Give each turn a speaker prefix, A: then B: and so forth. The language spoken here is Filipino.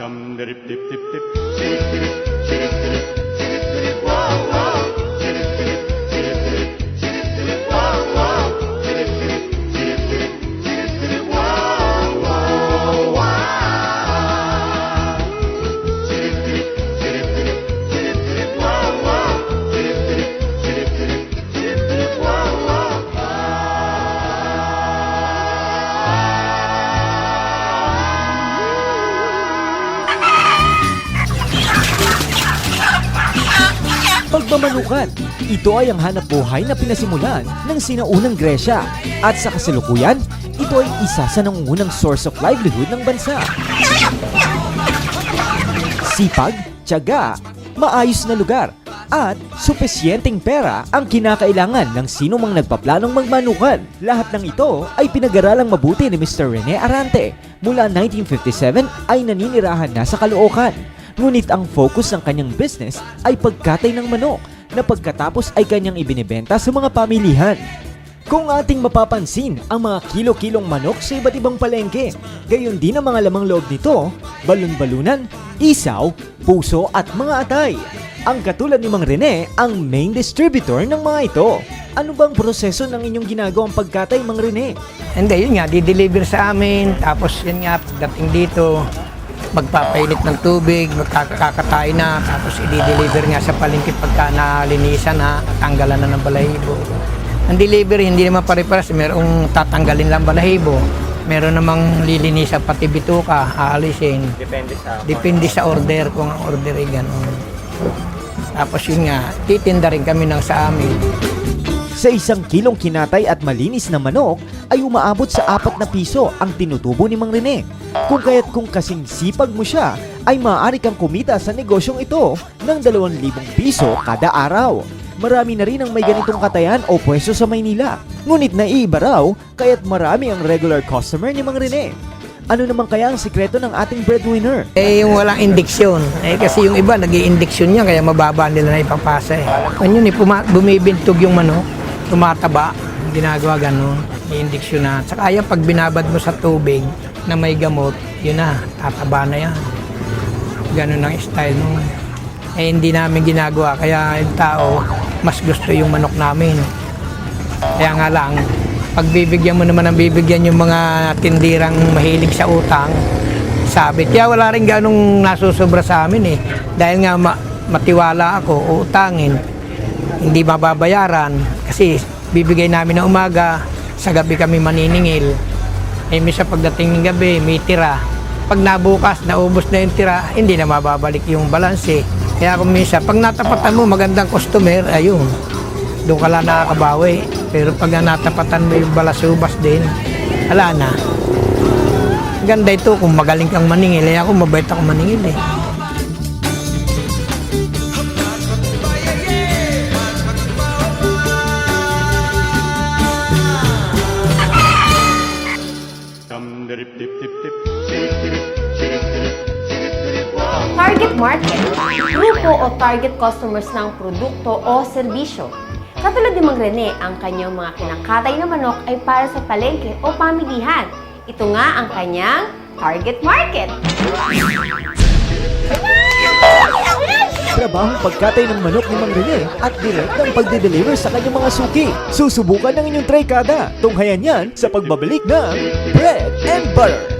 A: Dum dip dip dip dip.
B: Pagmamanukan, ito ay ang hanap buhay na pinasimulan ng sinaunang Gresya at sa kasalukuyan, ito ay isa sa nangungunang source of livelihood ng bansa. Sipag, tiyaga, maayos na lugar, at supesyenteng pera ang kinakailangan ng sino mang nagpaplanong magmanukan. Lahat ng ito ay pinag-aralang mabuti ni Mr. Rene Arante. Mula 1957 ay naninirahan na sa Caloocan. Ngunit ang focus ng kanyang business ay pagkatay ng manok na pagkatapos ay kanyang ibinebenta sa mga pamilihan. Kung ating mapapansin ang mga kilo-kilong manok sa iba't ibang palengke, gayon din ang mga lamang loob nito, balon-balunan, isaw, puso at mga atay. Ang katulad ni Mang Rene ang main distributor ng mga ito. Ano bang proseso ng inyong ginagawang pagkatay, Mang Rene?
C: Hindi, yun nga, di-deliver sa amin. Tapos yun nga, dating dito, magpapainit ng tubig, magkakakatay na, tapos i-deliver nga sa palengke pagka nalinisan na, tanggalan na ng balahibo. Ang delivery, hindi naman pare-pares, merong tatanggalin lang balahibo. Meron namang lilinisan pati bituka, aalisin. Depende sa Depende sa order, kung ang order ay gano'n. Tapos yun nga, titinda rin kami ng sa amin.
B: Sa isang kilong kinatay at malinis na manok ay umaabot sa apat na piso ang tinutubo ni Mang Rene. Kung kaya't kung kasing sipag mo siya, ay maaari kang kumita sa negosyong ito ng 2,000 piso kada araw. Marami na rin ang may ganitong katayan o pwesto sa Maynila. Ngunit naiiba raw, kaya't marami ang regular customer ni Mang Rene. Ano naman kaya ang sikreto ng ating breadwinner?
C: Eh, yung walang indiksyon. Eh, kasi yung iba, nag indiksyon niya, kaya mababa nila na ipapasa eh. Ano yun, eh, puma- bumibintog yung manok, tumataba, ginagawa ganun, i-indiksyon na. Saka yan, pag binabad mo sa tubig na may gamot, yun na, tataba na yan. Ganun ang style nun. Eh, hindi namin ginagawa, kaya yung tao, mas gusto yung manok namin. Kaya nga lang, pagbibigyan mo naman ng bibigyan yung mga tindirang mahilig sa utang, sabit. Kaya wala rin ganong nasusobra sa amin eh. Dahil nga ma- matiwala ako, utangin, hindi mababayaran. Kasi bibigay namin na umaga, sa gabi kami maniningil. Eh, misa pagdating ng gabi, may tira. Pag nabukas, naubos na yung tira, hindi na mababalik yung balanse. Kaya kung misa, pag natapatan mo, magandang customer, ayun, doon ka lang nakakabawi. Pero pag natapatan mo yung balasubas din, wala na. Ganda ito kung magaling kang maningil. Eh ako mabait ako maningil eh.
D: Target market, grupo o target customers ng produkto o serbisyo. Katulad ni Mang Rene, ang kanyang mga kinakatay na manok ay para sa palengke o pamilihan. Ito nga ang kanyang target market.
B: Trabahong pagkatay ng manok ni Mang Rene at direct ang pagde-deliver sa kanyang mga suki. Susubukan ng inyong tray kada. Tunghayan yan sa pagbabalik ng Bread and Butter.